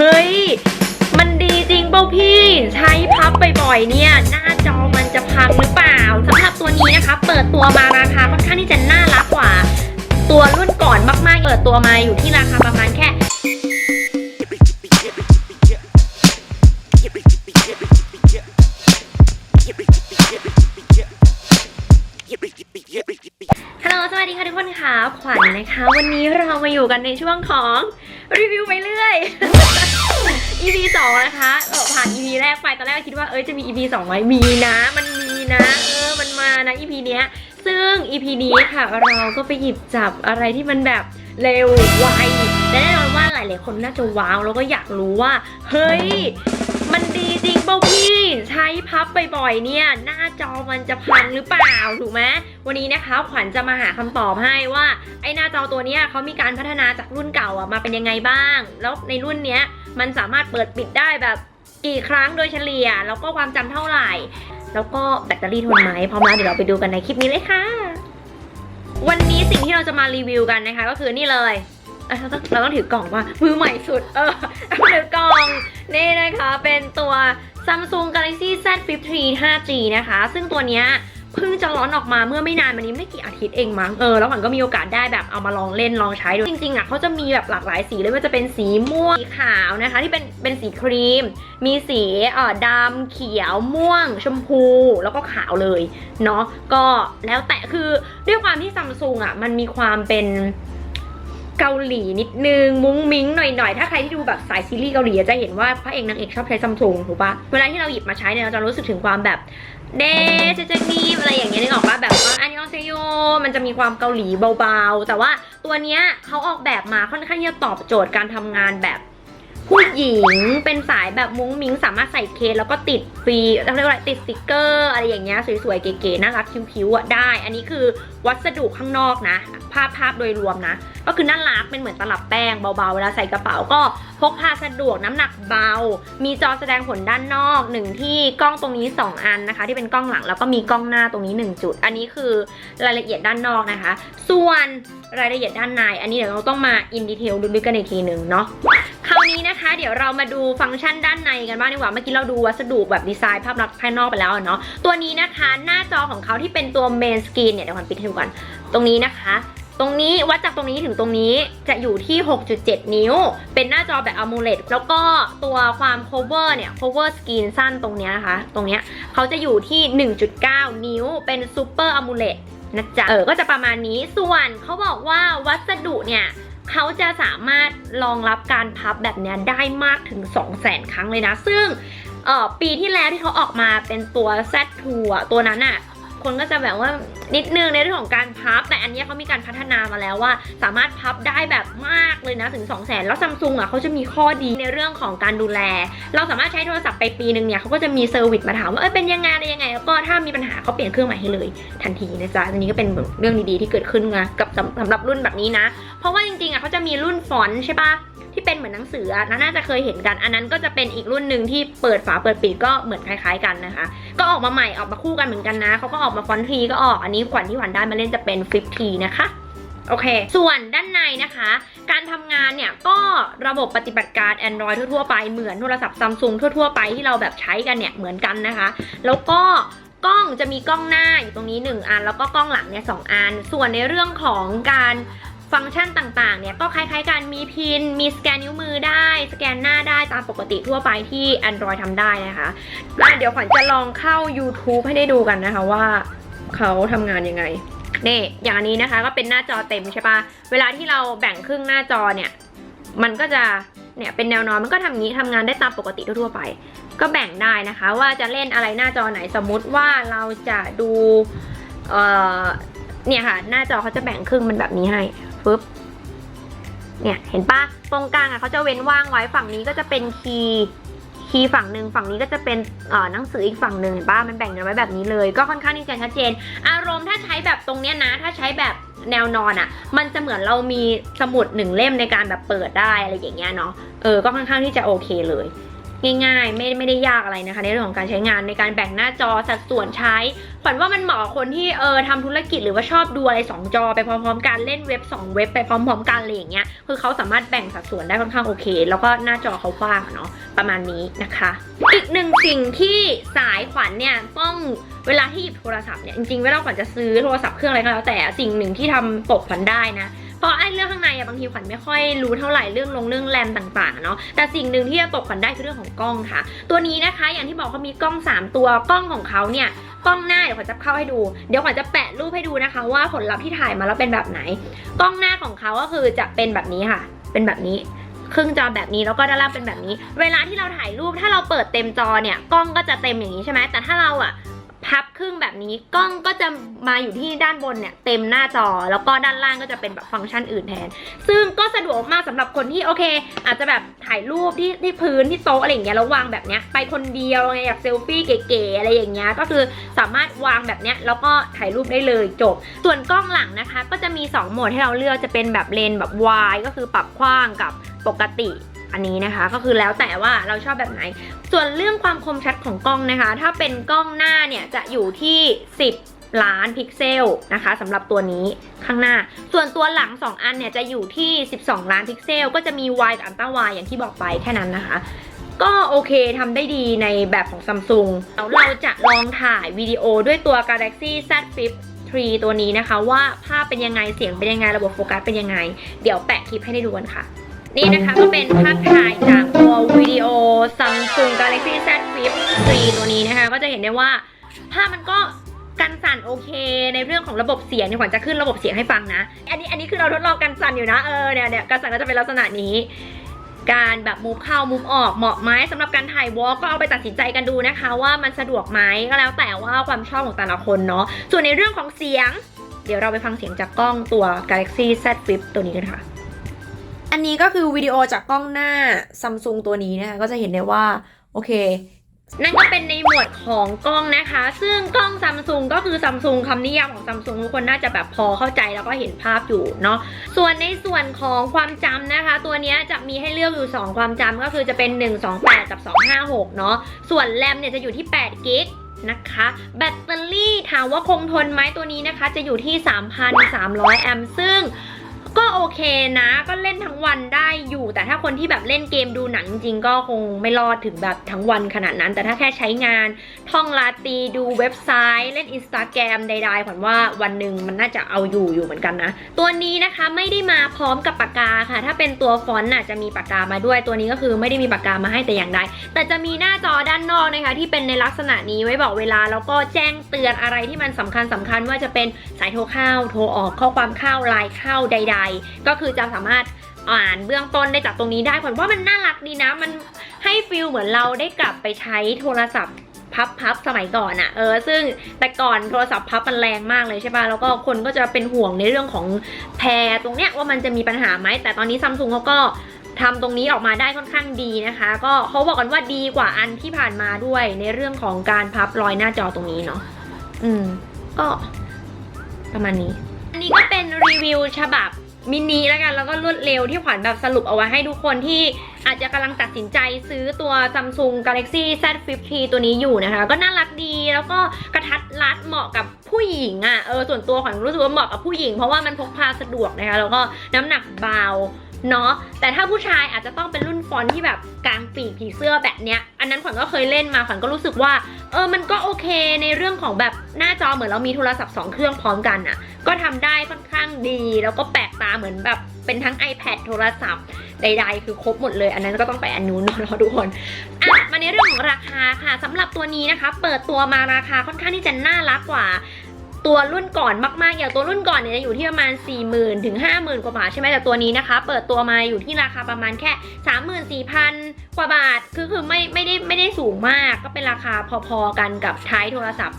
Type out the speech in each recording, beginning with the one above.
เฮ้ย มันดีจริงเปล่าพี่ ใช้พับบ่อยๆเนี่ย หน้าจอมันจะพังหรือเปล่าสำหรับตัวนี้นะคะ เปิดตัวมาราคาค่อนข้างที่จะน่ารักกว่า ตัวรุ่นก่อนมากๆ เปิดตัวมาอยู่ที่ราคาประมาณแค่ฮัลโหล สวัสดีค่ะทุกคนค่ะ ขวัญนะคะ วันนี้เรามาอยู่กันในช่วงของ รีวิวไปเรื่อย EP สองนะคะเออผ่าน EP แรกไปตอนแรกคิดว่าเอ้ยจะมี EP สองไหมมีนะ มันมีนะเออมันมานะ EP เนี้ยซึ่ง EP นี้ค่ะเราก็ไปหยิบจับอะไรที่มันแบบเร็วไวและแน่นอนว่าหลายๆคนน่าจะว้าวแล้วก็อยากรู้ว่า เฮ้ย มันดีจริงเปล่าพี่ ใช้พับบ่อยๆเนี่ย หน้าจอมันจะพังหรือเปล่าถูกไหมวันนี้นะคะ ขวัญจะมาหาคำตอบให้ว่า ไอ้หน้าจอตัวเนี้ยเขามีการพัฒนาจากรุ่นเก่าอะมาเป็นยังไงบ้าง แล้วในรุ่นเนี้ย มันสามารถเปิดปิดได้แบบกี่ครั้งโดยเฉลี่ย แล้วก็ความจำเท่าไหร่ แล้วก็แบตเตอรี่ทนไหมพร้อมแล้วเดี๋ยวเราไปดูกันในคลิปนี้เลยค่ะ วันนี้สิ่งที่เราจะมารีวิวกันนะคะ ก็คือนี่เลยเราต้องเราต้องถือกล่องว่ามือใหม่สุด เออเอาถือกล่องนี่นะคะ เป็นตัว Samsung Galaxy Z Flip 3 5G นะคะ ซึ่งตัวเนี้ย เพิ่งจะร้อนออกมาเมื่อไม่นานมานี้ไม่กี่อาทิตย์เองมั้งเออแล้วขวัญก็มีโอกาสได้แบบเอามาลองเล่นลองใช้ดูจริงๆอะเขาจะมีแบบหลากหลายสีเลยว่าจะเป็นสีม่วงสีขาวนะคะ ที่เป็นเป็นสีครีม มีสีเอ่อดำเขียวม่วง ชมพูแล้วก็ขาวเลยเนาะก็แล้วแต่คือด้วยความที่ซัมซุงอะมันมีความเป็นเกาหลีนิดนึง มุ้งมิ้งหน่อยๆ ถ้าใครที่ดูแบบสายซีรีส์เกาหลีจะเห็นว่าพระเอกนางเอกชอบใช้ซัมซุงถูกปะเวลาที่เราหยิบมาใช้เนี่ยเราจะรู้สึกถึงความแบบ เดจเจนีอะไรอย่างเงี้ยนึกออกปะแบบว่าอันยองเซโยมันจะมีความเกาหลีเบาๆ แต่ว่าตัวเนี้ยเขาออกแบบมาค่อนข้างจะตอบโจทย์การทำงานแบบ ผู้หญิงเป็นสายแบบมุ้งมิ้งสามารถใส่เคสแล้วก็ติดฟรีเรียกว่าติดสติกเกอร์อะไรอย่างเงี้ยสวยๆ เก๋ๆน่ารักคิ้วๆอะได้ อันนี้คือวัสดุข้างนอกนะ ภาพภาพโดยรวมนะ ก็คือน่ารักเป็นเหมือนตลับแป้งเบาๆ เวลาใส่กระเป๋าก็พกพาสะดวกน้ำหนักเบา มีจอแสดงผลด้านนอกหนึ่งที่กล้องตรงนี้ 2 อันนะคะ ที่เป็นกล้องหลังแล้วก็มีกล้องหน้าตรงนี้ 1 จุด อันนี้คือรายละเอียดด้านนอกนะคะ ส่วนรายละเอียดด้านใน อันนี้เดี๋ยวเราต้องมาอินดีเทลลึกๆกันอีกทีหนึ่งเนาะ คราวนี้นะคะ เดี๋ยวเรามาดูฟังก์ชันด้านในกันบ้างดีกว่า เมื่อกี้เราดูวัสดุแบบดีไซน์ภาพลักษณ์ภายนอกไปแล้วเนาะ ตัวนี้นะคะ หน้าจอของเขาที่เป็นตัวเมนสกรีนเนี่ยเดี๋ยวขวัญปิดให้ดูก่อนตรงนี้นะคะตรงนี้วัดจากตรงนี้ถึงตรงนี้จะอยู่ที่ 6.7 นิ้ว เป็นหน้าจอแบบ AMOLED แล้วก็ตัวความ cover เนี่ย cover screen สั้นตรงนี้นะคะ ตรงนี้เขาจะอยู่ที่ 1.9 นิ้ว เป็น Super AMOLED นะจ๊ะ เออ ก็จะประมาณนี้ ส่วนเขาบอกว่าวัสดุเนี่ย เขาจะสามารถรองรับการพับแบบนี้ได้มากถึง 2 0 0 0 0 0 ครั้งเลยนะ ซึ่งปีที่แล้วที่เขาออกมาเป็นตัว Z2 ตัวนั้นอะ คนก็จะแบบว่านิดนึงในเรื่องของการพับ แต่อันเนี้ยเขามีการพัฒนามาแล้วว่า สามารถพับได้แบบมากเลยนะถึง 2 0 0 0 0 0แล้วซัมซุงอะเขาจะมีข้อดีในเรื่องของการดูแล เราสามารถใช้โทรศัพท์ไปปีหนึ่งเนี่ยเขาก็จะมีเซอร์วิสมาถามว่าเอ้ยเป็นยังไงอะไรยังไง แล้วก็ถ้ามีปัญหาเขาเปลี่ยนเครื่องใหม่ให้เลยทันทีนะจ๊ะอันนี้ก็เป็นเรื่องดีๆที่เกิดขึ้นนะกับสำสำหรับรุ่นแบบนี้นะ เพราะว่าจริงๆอะเขาจะมีรุ่นฟอนต์ใช่ปะ ที่เป็นเหมือนหนังสือน่าจะเคยเห็นกัน อันนั้นก็จะเป็นอีกรุ่นหนึ่งที่เปิดฝาเปิดปิดก็เหมือนคล้ายๆกันนะคะ ก็ออกมาใหม่ออกมาคู่กันเหมือนกันนะเขาก็ออกมาฟอนทีก็ออกอันนี้ขวัญที่ขวัญได้มาเล่นจะเป็นฟลิปทีนะคะโอเค ส่วนด้านในนะคะ การทำงานเนี่ยก็ระบบปฏิบัติการ Android ทั่วๆไปเหมือนโทรศัพท์ซัมซุงทั่วๆไปที่เราแบบใช้กันเนี่ยเหมือนกันนะคะ แล้วก็กล้องจะมีกล้องหน้าอยู่ตรงนี้ 1 อัน แล้วก็กล้องหลังเนี่ยสอัน ส่วนในเรื่องของการ ฟังก์ชันต่างๆ เนี่ยก็คล้ายๆกันมีพิน มีสแกนนิ้วมือได้ สแกนหน้าได้ตามปกติทั่วไปที่ Android ทำได้นะคะแล้วเดี๋ยวขวัญจะลองเข้า YouTube ให้ได้ดูกันนะคะว่าเขาทำงานยังไงนี่อย่างนี้นะคะก็เป็นหน้าจอเต็มใช่ปะเวลาที่เราแบ่งครึ่งหน้าจอเนี่ย มันก็จะเนี่ยเป็นแนวนอนมันก็ทำอย่างี้ทำงานได้ตามปกติทั่วๆไป ก็แบ่งได้นะคะ ว่าจะเล่นอะไรหน้าจอไหนสมมุติว่าเราจะดู เอ่อเนี่ยค่ะ หน้าจอเขาจะแบ่งครึ่งมันแบบนี้ให้ ฟึบเนี่ยเห็นปะตรงกลางอะเขาจะเว้นว่างไว้ฝั่งนี้ก็จะเป็นคีย์คีย์ฝั่งหนึ่งฝั่งนี้ก็จะเป็นอ่อหนังสืออีกฝั่งหนึ่งเห็นปะมันแบ่งกันไว้แบบนี้เลย ก็ค่อนข้างที่จะชัดเจน อารมณ์ถ้าใช้แบบตรงเนี้ยนะ ถ้าใช้แบบแนวนอนอะ่ะ มันจะเหมือนเรามีสมุดหนึ่งเล่มในการแบบเปิดได้อะไรอย่างเงี้ยเนาะเออก็ค่อนข้างที่จะโอเคเลย ง่ายๆ ไม่ไม่ได้ยากอะไรนะคะ ในเรื่องของการใช้งานในการแบ่งหน้าจอสัดส่วนใช้ขวัญว่ามันเหมาะคนที่เออทำธุรกิจหรือว่าชอบดูอะไรสองจอไปพร้อมๆกันเล่นเว็บสองเว็บไปพร้อมๆกันอะไรอย่างเงี้ยคือเขาสามารถแบ่งสัดส่วนได้ค่อนข้างโอเค แล้วก็หน้าจอเขากว้างเนาะประมาณนี้นะคะ อีกหนึ่งสิ่งที่สายขวัญเนี่ยต้องเวลาที่หยิบโทรศัพท์เนี่ยจริงๆเวลาขวัญจะซื้อโทรศัพท์เครื่องอะไรก็แล้วแต่สิ่งหนึ่งที่ทำตกขวัญได้นะ เพราะไอ้เรื่องข้างในอะบางทีขวัญไม่ค่อยรู้เท่าไหร่เรื่องลงเรื่องแรมต่างๆเนาะแต่สิ่งหนึ่งที่จะตกขวัญได้คือเรื่องของกล้องค่ะ ตัวนี้นะคะอย่างที่บอกเขามีกล้อง 3 ตัวกล้องของเขาเนี่ยกล้องหน้าเดี๋ยวขวัญจะเข้าให้ดู เดี๋ยวขวัญจะแปะรูปให้ดูนะคะ ว่าผลลัพธ์ที่ถ่ายมาแล้วเป็นแบบไหน กล้องหน้าของเขาก็คือจะเป็นแบบนี้ค่ะ เป็นแบบนี้ครึ่งจอแบบนี้แล้วก็ด้านล่างเป็นแบบนี้ เวลาที่เราถ่ายรูปถ้าเราเปิดเต็มจอเนี่ยกล้องก็จะเต็มอย่างนี้ใช่ไหมแต่ถ้าเราอะ พับครึ่งแบบนี้กล้องก็จะมาอยู่ที่ด้านบนเนี่ยเต็มหน้าจอ แล้วก็ด้านล่างก็จะเป็นแบบฟังก์ชันอื่นแทน ซึ่งก็สะดวกมากสำหรับคนที่โอเค อาจจะแบบถ่ายรูปที่ที่พื้นที่โต๊ะอะไรอย่างเงี้ยแล้ววางแบบเนี้ยไปคนเดียวไงอยากเซลฟี่เก๋ๆอะไรอย่างเงี้ยก็คือสามารถวางแบบเนี้ยแล้วก็ถ่ายรูปได้เลยจบ ส่วนกล้องหลังนะคะ ก็จะมี 2 โหมดให้เราเลือกจะเป็นแบบเลนแบบวายก็คือปรับกว้างกับปกติ อันนี้นะคะ ก็คือแล้วแต่ว่าเราชอบแบบไหน ส่วนเรื่องความคมชัดของกล้องนะคะ ถ้าเป็นกล้องหน้าเนี่ยจะอยู่ที่ 10ล้านพิกเซลนะคะสำหรับตัวนี้ข้างหน้า ส่วนตัวหลัง 2 อันเนี่ยจะอยู่ที่ 12 ล้านพิกเซล ก็จะมี wide กับ ultra wide อย่างที่บอกไปแค่นั้นนะคะ ก็โอเคทำได้ดีในแบบของซัมซุงแล้วเราจะลองถ่ายวิดีโอด้วยตัว Galaxy Z Flip 3 ตัวนี้นะคะ ว่าภาพเป็นยังไงเสียงเป็นยังไงระบบโฟกัสเป็นยังไง เดี๋ยวแปะคลิปให้ได้ดูกันค่ะ นี่นะคะก็เป็นภาพถ่ายจากตัววิดีโอ Samsung Galaxy Z Flip 3 ตัวนี้นะคะ ก็จะเห็นได้ว่าภาพมันก็กันสั่นโอเค ในเรื่องของระบบเสียงเนี่ยขวัญจะขึ้นระบบเสียงให้ฟังนะ อันนี้อันนี้คือเราทดลองกันสั่นอยู่นะเออเนี่ยเนี่ยกันสั่นก็จะเป็นลักษณะนี้ การแบบมูฟเข้ามูฟออกเหมาะไหมสำหรับการถ่ายวอล์กก็เอาไปตัดสินใจกันดูนะคะ ว่ามันสะดวกไหมก็แล้วแต่ว่าความชอบของแต่ละคนเนาะส่วนในเรื่องของเสียง เดี๋ยวเราไปฟังเสียงจากกล้องตัว Galaxy Z Flip ตัวนี้กันค่ะ อันนี้ก็คือวิดีโอจากกล้องหน้าซัมซุงตัวนี้นะคะก็จะเห็นได้ว่า โอเคนั่นก็เป็นในหมวดของกล้องนะคะ ซึ่งกล้องซัมซุงก็คือซัมซุงคำนิยามของซัมซุงทุกคนน่าจะแบบพอเข้าใจแล้วก็เห็นภาพอยู่เนาะ ส่วนในส่วนของความจำนะคะ ตัวนี้จะมีให้เลือกอยู่ 2 ความจำก็คือจะเป็น 128 กับ 256 เนาะ ส่วนแรมเนี่ยจะอยู่ที่8กิกนะคะ แบตเตอรี่ถามว่าคงทนไหมตัวนี้นะคะ จะอยู่ที่ 3,300 แอมป์ซึ่ง ก็โอเคนะ ก็เล่นทั้งวันได้อยู่ แต่ถ้าคนที่แบบเล่นเกมดูหนังจริงก็คงไม่รอดถึงแบบทั้งวันขนาดนั้น แต่ถ้าแค่ใช้งาน ท่องลาตีดูเว็บไซต์เล่นอินสตาแกรมใดๆผนว่าวันหนึ่งมันน่าจะเอาอยู่อยู่เหมือนกันนะ ตัวนี้นะคะไม่ได้มาพร้อมกับปากกาค่ะ ถ้าเป็นตัวฟอนต์น่ะจะมีปากกามาด้วย ตัวนี้ก็คือไม่ได้มีปากกามาให้แต่อย่างใดแต่จะมีหน้าจอด้านนอกนะคะที่เป็นในลักษณะนี้ไว้บอกเวลาแล้วก็แจ้งเตือนอะไรที่มันสำคัญสำคัญว่าจะเป็นสายโทรเข้าโทรออกข้อความเข้าไลน์เข้าใดๆก็คือจะสามารถอ่านเบื้องต้นได้จากตรงนี้ได้ผลว่ามันน่ารักดีนะ มันให้ฟิลเหมือนเราได้กลับไปใช้โทรศัพท์พับๆสมัยก่อนอะเออซึ่งแต่ก่อนโทรศัพท์พับมันแรงมากเลยใช่ป่ะแล้วก็คนก็จะเป็นห่วงในเรื่องของแพรตรงเนี้ยว่ามันจะมีปัญหาไหมแต่ตอนนี้ซัมซุงเขาก็ทำตรงนี้ออกมาได้ค่อนข้างดีนะคะ ก็เขาบอกกันว่าดีกว่าอันที่ผ่านมาด้วยในเรื่องของการพับรอยหน้าจอตรงนี้เนาะอืมก็ประมาณนี้ อันนี้ก็เป็นรีวิวฉบับ มินิแล้วกันแล้วก็รวดเร็วที่ขวัญแบบสรุปเอาไว้ให้ทุกคนที่อาจจะกำลังตัดสินใจซื้อตัว Samsung Galaxy Z Flip 3ตัวนี้อยู่นะคะ ก็น่ารักดีแล้วก็กระทัดรัดเหมาะกับผู้หญิงอะ่ะเออส่วนตัวขวัญรู้สึกว่าเหมาะกับผู้หญิงเพราะว่ามันพกพาสะดวกนะคะแล้วก็น้ำหนักเบา เนาะแต่ถ้าผู้ชายอาจจะต้องเป็นรุ่นฟอนต์ที่แบบกลางปีกผีเสื้อแบบเนี้ย อันนั้นขวัญก็เคยเล่นมาขวัญก็รู้สึกว่า เออมันก็โอเคในเรื่องของแบบหน้าจอเหมือนเรามีโทรศัพท์ 2 เครื่องพร้อมกันอะ่ะ ก็ทำได้ค่อนข้างดี แล้วก็แปลกตาเหมือนแบบเป็นทั้ง iPad โทรศัพท์ใดๆ คือครบหมดเลย อันนั้นก็ต้องไปอันนู้นเนาะทุกคนอะมาในเรื่องของราคาค่ะสำหรับตัวนี้นะคะ เปิดตัวมาราคาค่อนข้างที่จะน่ารักกว่า ตัวรุ่นก่อนมากๆ อย่างตัวรุ่นก่อนเนี่ยจะอยู่ที่ประมาณ 4 0,000ถึง50,000 กว่าบาทใช่ไหมแต่ตัวนี้นะคะ เปิดตัวมาอยู่ที่ราคาประมาณแค่ 34,000 กว่าบาท คือคือไม่ไม่ได้ไม่ได้สูงมาก ก็เป็นราคาพอๆกันกับท้ายโทรศัพท์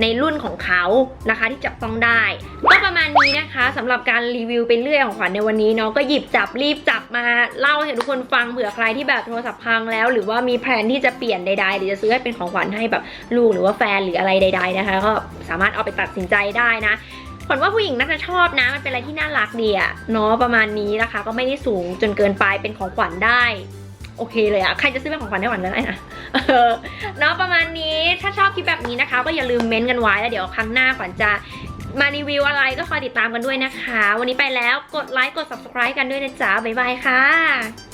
ในรุ่นของเขานะคะที่จับต้องได้ ก็ประมาณนี้นะคะสำหรับการรีวิวไปเรื่อยของขวัญในวันนี้เนาะก็หยิบจับรีบจับมาเล่าให้ทุกคนฟังเผื่อใครที่แบบโทรศัพท์พังแล้ว หรือว่ามีแผนที่จะเปลี่ยนใดๆหรือจะซื้อให้เป็นของขวัญให้แบบลูกหรือว่าแฟนหรืออะไรใด ๆนะคะ ก็สามารถเอาไปตัดสินใจได้นะขวัญว่าผู้หญิงน่าจะชอบนะ มันเป็นอะไรที่น่ารักดีอะเนาะประมาณนี้นะคะก็ไม่ได้สูงจนเกินไปเป็นของขวัญได้ โอเคเลยอะใครจะซื้อเป็นของขวัญให้หวัญก็ได้นะเออเนาะประมาณนี้ถ้าชอบคลิปแบบนี้นะคะ ก็อย่าลืมเม้นต์กันไว้แล้วเดี๋ยวครั้งหน้าขวัญจะมารีวิวอะไรก็คอยติดตามกันด้วยนะคะ วันนี้ไปแล้วกดไลค์กด subscribe กันด้วยนะจ๊ะบ๊ายบายค่ะ